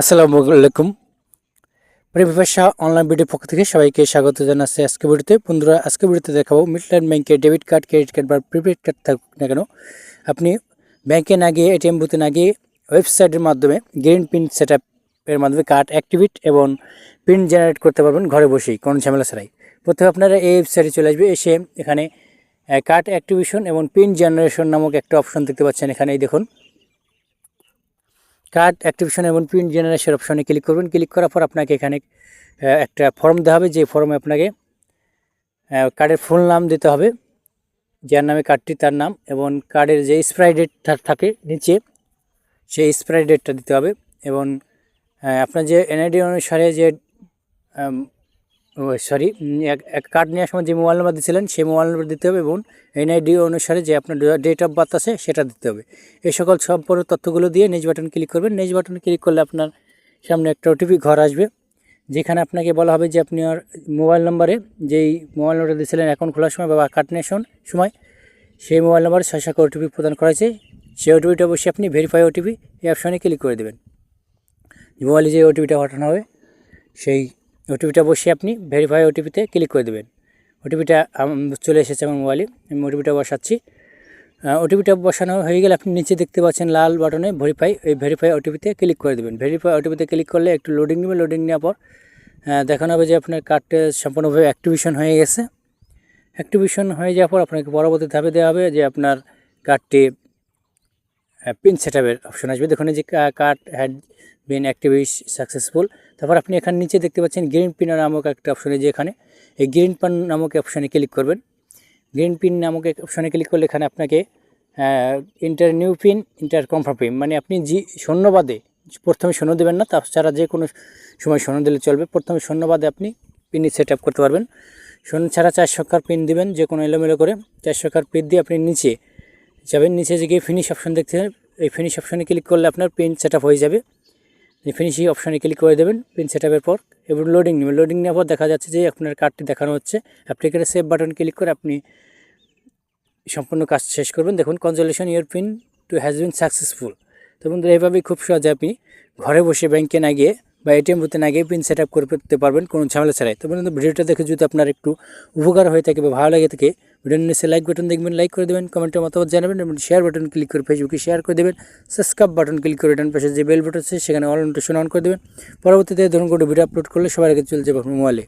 আসসালামু আলাইকুম। পরিবেশা online video পক্ষ থেকে সবাইকে স্বাগত জানাচ্ছি আজকে ভিডিওতে। বন্ধুরা আজকে ভিডিওতে দেখাবো মিডল্যান্ড ব্যাংকের ডেবিট কার্ড, ক্রেডিট কার্ড বা প্রিপেড কার্ড থাকুক না কেন, আপনি ব্যাংকে না গিয়ে, এটিএম বুথে না গিয়ে ওয়েবসাইটের মাধ্যমে গ্রিন পিন সেট এর মাধ্যমে কার্ড অ্যাক্টিভেট এবং পিন জেনারেট করতে পারবেন ঘরে বসেই, কোনো ঝামেলা ছাড়াই। প্রথমে আপনারা এই ওয়েবসাইটে চলে আসবে, এসে এখানে কার্ড অ্যাক্টিভেশন এবং পিন জেনারেশন নামক একটা অপশন দেখতে পাচ্ছেন এখানে, এই দেখুন। কার্ড অ্যাক্টিভেশন এবং প্রিন্ট জেনারেশন অপশনে ক্লিক করবেন। ক্লিক করার পর আপনাকে এখানে একটা ফর্ম দেওয়া হবে। যে ফর্মে আপনাকে কার্ডের ফুল নাম দিতে হবে, যার নামে কার্ডটি তার নাম এবং কার্ডের যে এক্সপায়ারি ডেট থাকে নিচে, সেই এক্সপায়ারি ডেটটা দিতে হবে এবং আপনার যে এনআইডি অনুসারে যে সরি এক কার্ড নেওয়ার সময় যে মোবাইল নাম্বার দিয়েছিলেন, সেই মোবাইল নাম্বার দিতে হবে এবং এনআইডি অনুসারে যে আপনার ডেট অফ বার্থ আছে, সেটা দিতে হবে। এই সকল সম্পূর্ণ তথ্যগুলো দিয়ে নেক্সট বাটন ক্লিক করবেন। নেক্সট বাটন ক্লিক করলে আপনার সামনে একটা ওটিপি ঘর আসবে, যেখানে আপনাকে বলা হবে যে আপনি আর মোবাইল নম্বরে যেই মোবাইল নম্বরটা দিয়েছিলেন অ্যাকাউন্ট খোলার সময় বা কার্ড নেওয়ার সম- সময়, সেই মোবাইল নম্বরে ছয় সাকা ওটিপি প্রদান করা হয়েছে। সেই ওটিপিটা অবশ্যই আপনি ভেরিফাই ওটিপি এই অপশনে ক্লিক করে দেবেন। মোবাইলে যে ওটিপিটা পাঠানো হবে, সেই ওটিপিটা বসিয়ে আপনি ভেরিফাই ওটিপিতে ক্লিক করে দেবেন। ওটিপিটা চলে এসেছে আমার মোবাইলে আমি ওটিপিটা বসাচ্ছি। ওটিপিটা বসানো হয়ে গেলে আপনি নিচে দেখতে পাচ্ছেন লাল বাটনে ভেরিফাই এই ভেরিফাই ওটিপিতে ক্লিক করে দেবেন। ভেরিফাই ওটিপিতে ক্লিক করলে একটু লোডিং নেবে। লোডিং নেওয়ার পর দেখানো হবে যে আপনার কার্ডটা সম্পূর্ণভাবে অ্যাক্টিভেশন হয়ে গেছে। অ্যাক্টিভেশন হয়ে যাওয়ার পর আপনাকে পরবর্তী ধাপে দেওয়া হবে যে আপনার কার্ডটি পিন সেট আপের অপশন আসবে। দেখুন যে card had been activated successful তারপর আপনি এখানে নিচে দেখতে পাচ্ছেন গ্রিন পিন নামক একটা অপশনে যে এখানে। এই গ্রিন পিন নামক অপশানে ক্লিক করবেন। গ্রিন পিন নামক অপশানে ক্লিক করলে এখানে আপনাকে enter new pin enter confirm pin মানে আপনি জি শূন্য বাদে প্রথমে শূন্য দেবেন না, তাছাড়া যে কোনো সময় শূন্য দিলে চলবে। প্রথমে শূন্য বাদে আপনি পিন সেট আপ করতে পারবেন। শূন্য ছাড়া চার সংখ্যার পিন দিবেন, যে কোনো এলোমেলো করে। চার সংখ্যার পিন দিয়ে আপনি নিচে যাবেন। নিচে যে গিয়ে ফিনিশ অপশন দেখতে এই ফিনিশ অপশনে ক্লিক করলে আপনার পিন সেট আপ হয়ে যাবে। ফিনিশিং অপশানে ক্লিক করে দেবেন পিন সেট আপের পর, এবং লোডিং নেবেন। লোডিং নেওয়ার পর দেখা যাচ্ছে যে আপনার কার্ডটি দেখানো হচ্ছে। আপনি এখানে সেভ বাটন ক্লিক করে আপনি সম্পূর্ণ কাজ শেষ করবেন। দেখুন congratulation your pin to has been successful তো বন্ধুরা এইভাবেই খুব সহজে আপনি ঘরে বসে ব্যাংকে না গিয়ে বা এটিএম বুথে না গিয়ে পিন সেট আপ করতে পারবেন, কোনো ঝামেলা ছাড়াই। তো বন্ধু ভিডিওটা দেখে যদি আপনার একটু উপকার হয়ে থাকে বা ভালো লাগে থাকে ভিডিও নিচে লাইক বাটন দেখবেন লাইক করে দেবেন কমেন্টে মতামত জানাবেন এবং শেয়ার বাটন ক্লিক করে ফেসবুকে শেয়ার করে দেবেন। সাবস্ক্রাইব বাটন ক্লিক করে ডান পাশে যে বেল বাটন আছে, সেখানে অল নোটিফিকেশন অন করে দেবেন। পরবর্তীতে ধরুন কোনো ভিডিও আপলোড করলে সবার আগে চলে যাবে আপনার মোবাইলে